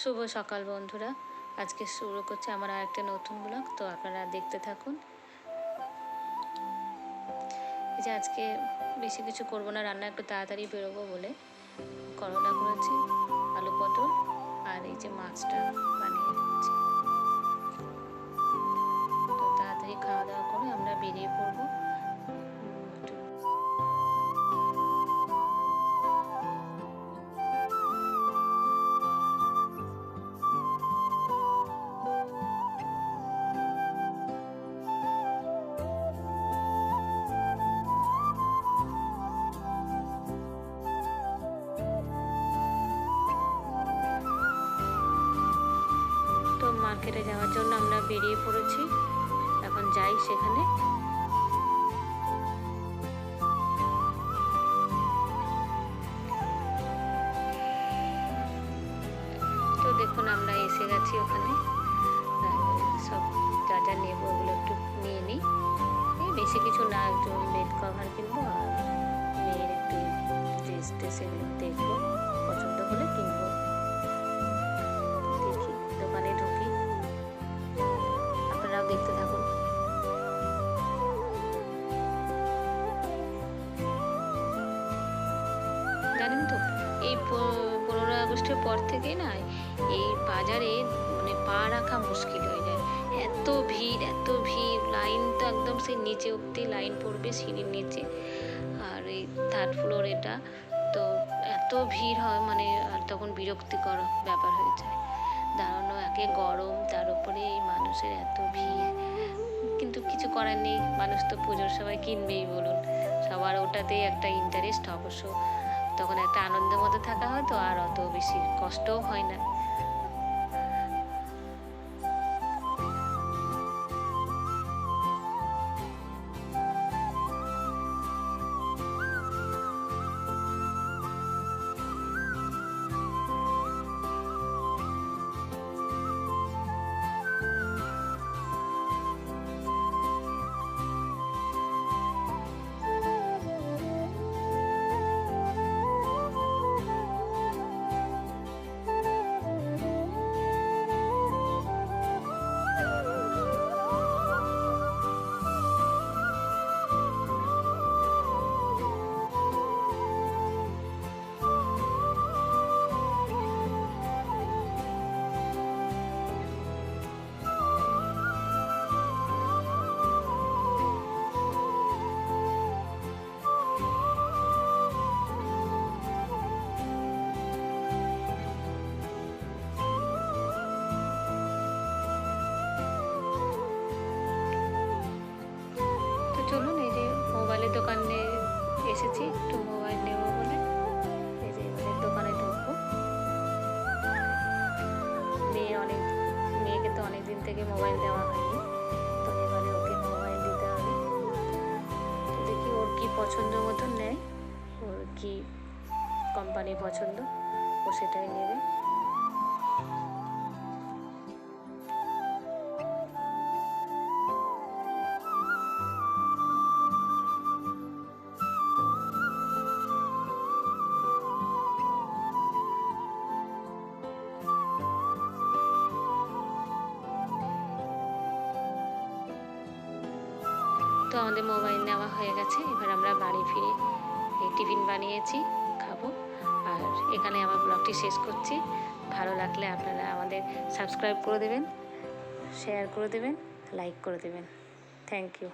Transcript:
শুভ সকাল বন্ধুরা। আজকে শুরু করছে আমার আর একটা নতুন ব্লগ তো আপনারা দেখতে থাকুন। এই যে আজকে বেশি কিছু করব না, রান্না একটু তাড়াতাড়ি বেরোবো বলে। করোনা করেছি, আলু পটল, আর এই যে মাছটা। মার্কেটে যাওয়ার জন্য আমরা বেরিয়ে পড়েছি। এখন যাই সেখানে। তো দেখুন, আমরা এসে গেছি ওখানে। সব যা যা নেব ওগুলো একটু নিয়ে নিই। বেশি কিছু না, একটু বেড কভার কিনবো। জানেন তো? এই পনেরোই আগস্টের পর থেকেই না এই বাজারে মানে পা রাখা মুশকিল হয়ে যায়। এত ভিড় এত ভিড়, লাইন তো একদম সেই নিচে অব্দি লাইন পড়বে সিঁড়ির নিচে। আর এই থার্ড ফ্লোর এটা, তো এত ভিড় হয় মানে আর তখন বিরক্তিকর ব্যাপার হয়ে যায়। দাঁড়ানো একে গরম, তার উপরে এই মানুষের এত ভিড়। কিন্তু কিছু করার নেই, মানুষ তো পুজোর সবাই কিনবেই বলুন। সবার ওটাতেই একটা ইন্টারেস্ট অবশ্য। তখন একটা আনন্দের মধ্যে থাকা হয় তো আর অত বেশি কষ্টও হয় না। চলুন, এই যে মোবাইলের দোকানে এসেছি, একটু মোবাইল নেব বলে। এই যে এবারে দোকানে ঢুকবো। মেয়ে অনেক, মেয়েকে তো অনেক দিন থেকে মোবাইল দেওয়া হয়নি, তো এবারে ওকে মোবাইল দিতে হবে। দেখি ওর কি পছন্দ মতন নেয়, ওর কি কোম্পানি পছন্দ, ও সেটাই নেবে। তো আমাদের মোবাইল নেওয়া হয়ে গেছে। এবার আমরা বাড়ি ফিরে টিফিন বানিয়েছি, খাব। আর এখানে আমার ব্লগটি শেষ করছি। ভালো লাগলে আপনারা আমাদের সাবস্ক্রাইব করে দেবেন, শেয়ার করে দেবেন, লাইক করে দেবেন। Thank you.